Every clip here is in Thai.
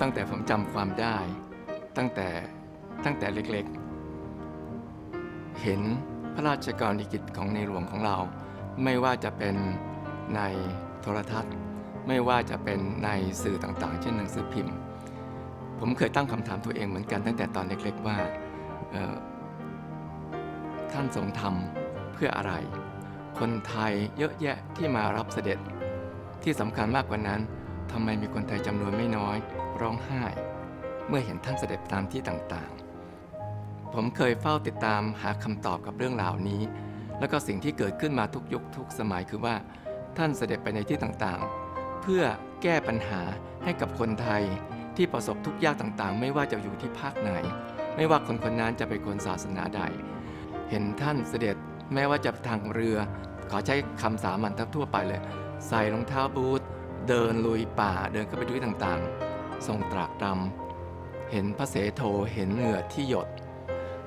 ตั้งแต่ผมจำความได้ ตั้งแต่ตั้งแต่เล็กๆ เห็นพระราชกรณียกิจของในหลวงของเรา ไม่ว่าจะเป็นในโทรทัศน์ ไม่ว่าจะเป็นในสื่อต่างๆ เช่นหนังสือพิมพ์ ผมเคยตั้งคำถามตัวเองเหมือนกันตั้งแต่ตอนเล็กๆว่าท่านทรงทำเพื่ออะไร คนไทยเยอะแยะที่มารับเสด็จที่สำคัญมากกว่านั้น ทำไมมีคนไทยจำนวนไม่น้อย ร้องไห้ เมื่อเห็นท่านเสด็จตามที่ต่างๆ ผมเคยเฝ้าติดตามหาคำตอบกับเรื่องราวนี้ แล้วก็สิ่งที่เกิดขึ้นมาทุกยุคทุกสมัยคือว่าท่านเสด็จไปในที่ต่างๆ เพื่อแก้ปัญหาให้กับคนไทยที่ประสบทุกข์ยากต่างๆ ไม่ว่าจะอยู่ที่ภาคไหน ไม่ว่าคนคนนั้นจะเป็นคนศาสนาใด เห็นท่านเสด็จแม้ว่าจะทางเรือ ขอใช้คำสามัญทั่วไปเลย ใส่รองเท้าบูท เดินลุยป่าเดินเข้าไปด้วยต่างๆ ทรงตรากตรำเห็นพระเสโทเห็นเหงื่อที่หยด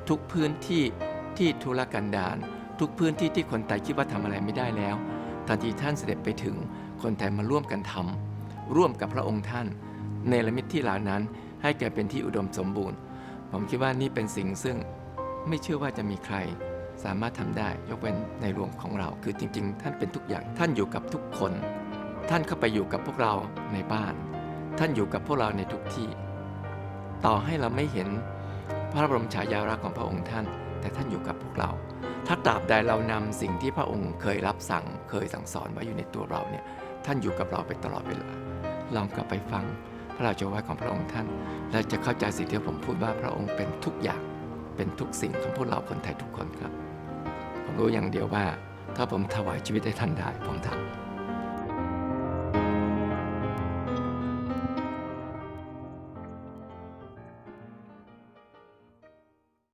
ทุกพื้นที่ที่ทุรกันดารทุกพื้นที่ที่คนไทยคิดว่าทำอะไรไม่ได้แล้วทันทีท่านเสด็จไปถึงคนไทยมาร่วมกันทำร่วมกับพระองค์ท่านเนรมิตที่เหล่านั้นให้แก่เป็นที่อุดมสมบูรณ์ ผมคิดว่านี่เป็นสิ่งซึ่งไม่เชื่อว่าจะมีใครสามารถทำได้ยกเว้นในหลวงของเรา คือจริง ๆ ท่านเป็นทุกอย่างท่านอยู่กับทุกคน ท่านเข้าไปอยู่กับพวกเราในบ้าน ท่านอยู่กับพวกเราในทุกที่ ต่อให้เราไม่เห็นพระบรมฉายาลักษณ์ของพระองค์ท่าน แต่ท่านอยู่กับพวกเรา ถ้าตราบใดเรานำสิ่งที่พระองค์เคยรับสั่งเคยสั่งสอนไว้อยู่ในตัวเราเนี่ยท่านอยู่กับเราไปตลอดเวลา ลองกลับไปฟังพระราชวาทของพระองค์ท่าน และจะเข้าใจสิ่งที่ผมพูดว่าพระองค์เป็นทุกอย่างเป็นทุกสิ่งของพวกเราคนไทยทุกคนครับ ผมรู้อย่างเดียวว่า ถ้าผมถวายชีวิตให้ท่านได้ผมทำ